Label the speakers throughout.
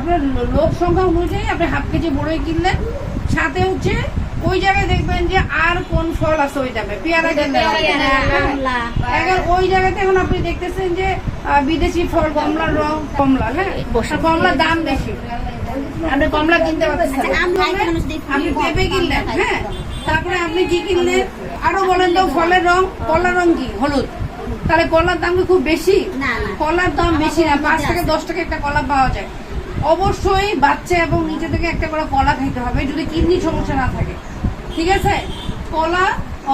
Speaker 1: আপনার লোক সংখ্যা অনুযায়ী আপনি হাফ কেজি বড়ই কিনলেন। সাথে হচ্ছে ওই জায়গায় দেখবেন যে আর কোন ফল আছে ওই জায়গায়। পেয়ারা কিনলেন এখন ওই জায়গাতে এখন আপনি দেখতেছেন যে বিদেশি ফল কমলার রং কমলা হ্যাঁ? কমলার দাম বেশি। আপনি কমলা কিনতে পারতেছেন।
Speaker 2: আচ্ছা, দেখি।
Speaker 1: আপনি পেঁপে কিনলেন হ্যাঁ? তারপরে আপনি কি কিনলেন? আরও বলেন তো ফলের রং কলার রং কি? হলুদ। তাহলে কলার দাম কি খুব বেশি। কলার দাম বেশি না পাঁচ থেকে দশ টাকা একটা কলা পাওয়া যায়। অবশ্যই বাচ্চা এবং নিচে থেকে একটা করে কলা খেতে হবে, যদি কিডনি সমস্যা না থাকে। ঠিক আছে? কলা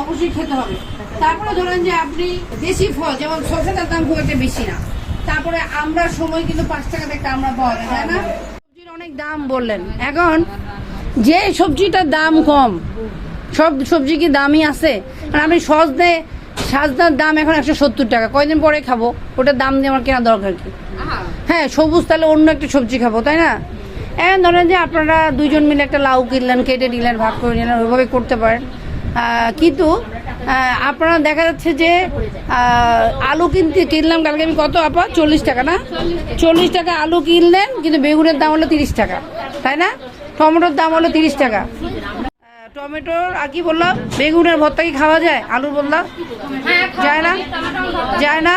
Speaker 1: অবশ্যই খেতে হবে। তারপরে ধরেন যে আপনি দেশি ফল, যেমন শসাটার দাম খুব একটা বেশি না। তারপরে আমরা সময় কিন্তু পাঁচ টাকা একটা আমরা পাওয়া যায়, তাই না? সবজির অনেক দাম বললেন। এখন যে সবজিটার দাম কম, সব সবজি কি দামই আছে? আর আমি সজনে সাজনার দাম এখন একশো সত্তর টাকা। কয়দিন পরে খাব? ওটার দাম দিয়ে আমার কেনা দরকার কি? হ্যাঁ সবুজ তাহলে অন্য একটা সবজি খাব তাই না? এখন ধরেন যে আপনারা দুইজন মিলে একটা লাউ কিনলেন কেটে নিলেন ভাগ করে নিলেন ওইভাবে করতে পারেন। কিন্তু আপনারা দেখা যাচ্ছে যে আলু কিনতে কিনলাম কালকে আমি কত আপা? চল্লিশ টাকা না? চল্লিশ টাকা আলু কিনলেন কিন্তু বেগুনের দাম হলো তিরিশ টাকা তাই না? টমেটোর দাম হলো তিরিশ টাকা। টমেটোর আর কি বললাম? বেগুনের ভর্তা কি খাওয়া যায়? আলুর বললাম যায় না? যায় না?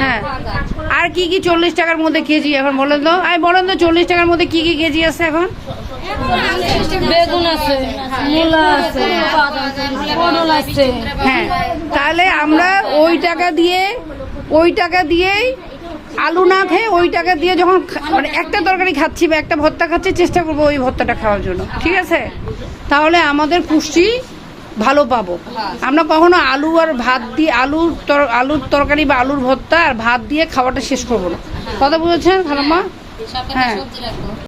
Speaker 1: হ্যাঁ। আর কি কি চল্লিশ টাকার মধ্যে কেজি এখন বলেন তো? আমি বলেন তো চল্লিশ টাকার মধ্যে কি কি কেজি আছে এখন?
Speaker 3: বেগুন আছে মূলা আছে পটল আছে।
Speaker 1: হ্যাঁ। তাহলে আমরা ওই টাকা দিয়ে ওই টাকা দিয়েই আলু না খেয়ে ওইটাকে দিয়ে যখন মানে একটা তরকারি খাচ্ছি বা একটা ভর্তা খাচ্ছি চেষ্টা করব ওই ভর্তাটা খাওয়ার জন্য। ঠিক আছে? তাহলে আমাদের পুষ্টি ভালো পাবো। আমরা কখনো আলু আর ভাত দিয়ে আলুর তর- আলুর তরকারি বা আলুর ভর্তা আর ভাত দিয়ে খাওয়াটা শেষ করব না। কথা বুঝেছেন খালাম্মা? হ্যাঁ।